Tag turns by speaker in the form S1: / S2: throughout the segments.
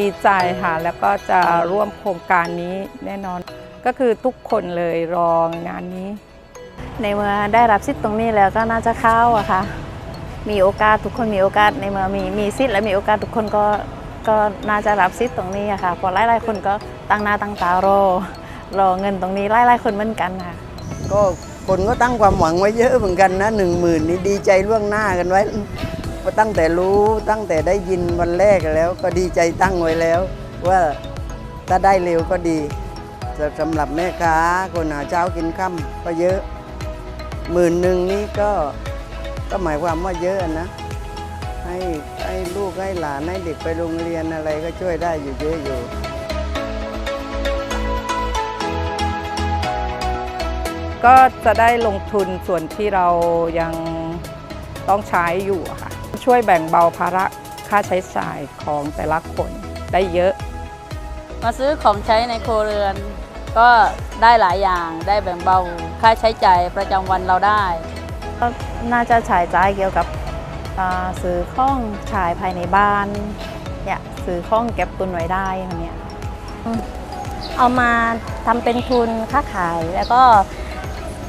S1: ดีใจค่ะแล้วก็จะร่วมโครงการนี้แน่นอน ก็คือทุกคนเลยรองานนี้
S2: ในเมื่อได้รับสิทธิ์ตรงนี้แล้วก็น่าจะเข้าอะค่ะ มีโอกาสทุกคนมีโอกาสในเมื่อมีมีสิทธิ์และมีโอกาสทุกคนก็ก็น่าจะรับสิทธิ์ตรงนี้อะค่ะเพราะหลายๆคนก็ตั้งหน้าตั้งตารอรอเงินตรงนี้หลายๆคนเหมือนกันค่ะ
S3: ก็คนก็ตั้งความหวังไว้เยอะเหมือนกันนะหนึ่งหมื่นนี่ดีใจล่วงหน้ากันไว้ ตั้งแต่รู้ตั้งแต่ได้ยินวันแรกแล้ว ก็ดีใจตั้งไว้แล้ว ว่าถ้าได้เร็วก็ดีสำหรับแม่ค้าคนหาเช้ากินค่ำก็เยอะหมื่นหนึ่งนี่ก็ก็หมายความว่าเยอะนะ ให้ให้ลูกให้หลานให้เด็กไปโรงเรียนอะไรก็ช่วยได้อยู่เยอะอยู่
S1: ก็จะได้ลงทุนส่วนที่เรายังต้องใช้อยู่ค่ะ ช่วยแบ่งเบาภาระค่าใช้จ่ายของแต่ละคนได้เยอะ
S4: มาซื้อของใช้ในครัวเรือน ก็ได้หลายอย่างได้แบ่งเบาค่าใช้จ่ายประจำวันเราได้
S2: ก็น่าจะฉายจ่ายเกี่ยวกับอ่าซื้อข้องฉายภายในบ้านเนี่ยซื้อข้องเก็บตุนไว้ได้ค่ะเนี่ย
S5: เอามาทำเป็นทุนค้าขายแล้วก็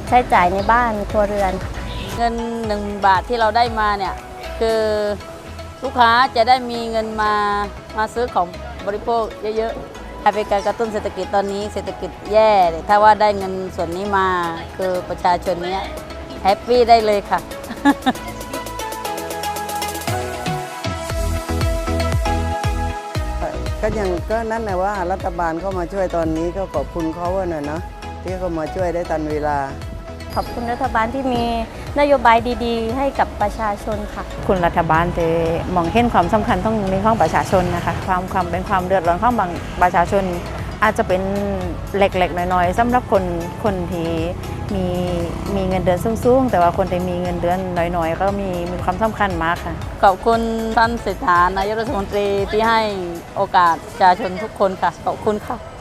S5: ใช้จ่ายในบ้านครัวเรือน
S4: เงินหนึ่งบาทที่เราได้มาเนี่ย คือลูกค้าจะได้มีเงินมามาซื้อของบริโภคเยอะๆเป็นการกระตุ้นเศรษฐกิจตอนนี้เศรษฐกิจแย่ถ้าว่าได้เงินส่วนนี้มาคือประชาชนเนี้ยแฮปปี้ได้เลยค่ะ
S3: ก็ยังก็นั่นแหละว่ารัฐบาลเข้ามาช่วยตอนนี้ก็ขอบคุณเขาอะนะเนาะที่เขามาช่วยได้ทันเวลา
S5: ขอบคุณรัฐบาลที่มีนโยบายดีๆ ให้กับประชาชนค่ะ
S2: คุณรัฐบาลจะมองเห็นความสำคัญต้องในของประชาชนนะคะความความเป็นความเดือดร้อนของบางประชาชน อาจจะเป็นเล็กๆน้อยๆสำหรับคนคนที่มีมีเงินเดือนสูงๆ แต่ว่าคนที่มีเงินเดือนน้อยๆ ก็มีมีความสำคัญมากค่ะ
S4: ขอบคุณท่านเศรษฐานายกรัฐมนตรีที่ให้โอกาสประชาชนทุกคนค่ะขอบคุณค่ะ